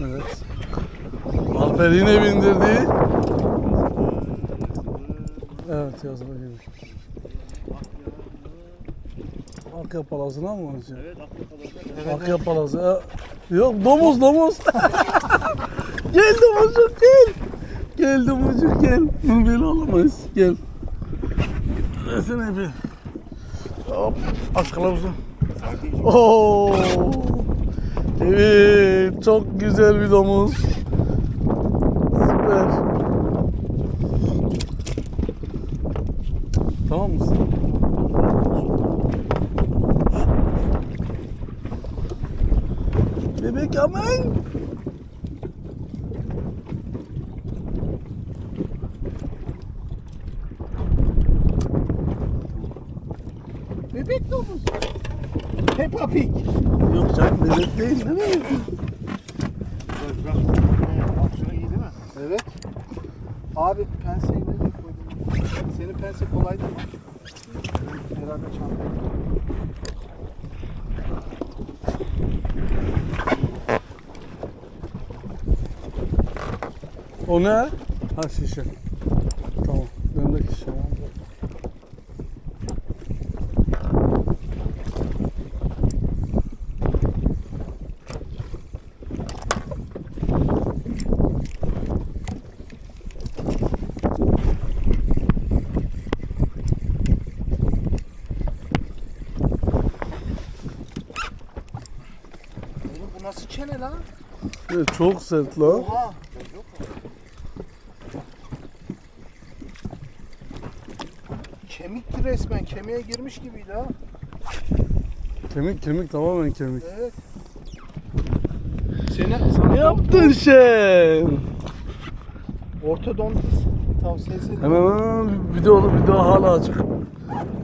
Evet. Alper yine bindirdi. Evet yazılı gibi. Arka palasına mı olacak? Evet palası. E, Yok domuz domuz. gel domuzcuk gel. Gel domuzcuk gel. Bunu böyle alamayız. Gel. Versene bir. Hop. Aç kılavuzu. Oo. Evet. Çok güzel bir domuz. Süper. Tamam mısın? Bebek aman. Bebek domuz. Peppa Pig. Yok canım bebek değil değil mi? Evet. Abi penseyi nereye koydun? Senin pense kolay değil mi? Herhalde çantaya. O ne? Ha şişe. Tamam. Bendeki şişe. Oğlum bu nasıl çene lan? Evet, çok sert la. Oha. Kemikti resmen. Kemiğe girmiş gibiydi ha. Kemik kemik tamamen kemik. Evet. Seni, sana Ne yaptın sen? Ortodontist tavsiyesi. Hemen hemen video video hala açık.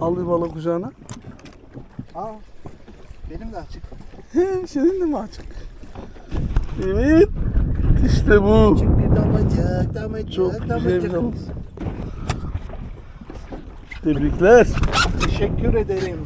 Al bir balık kucağına. Aa, benim de açık. Senin de mi açık? Evet. İşte bu. Küçük bir damacık, damacık, Çok güzel bir damacık. Tebrikler. Teşekkür ederim.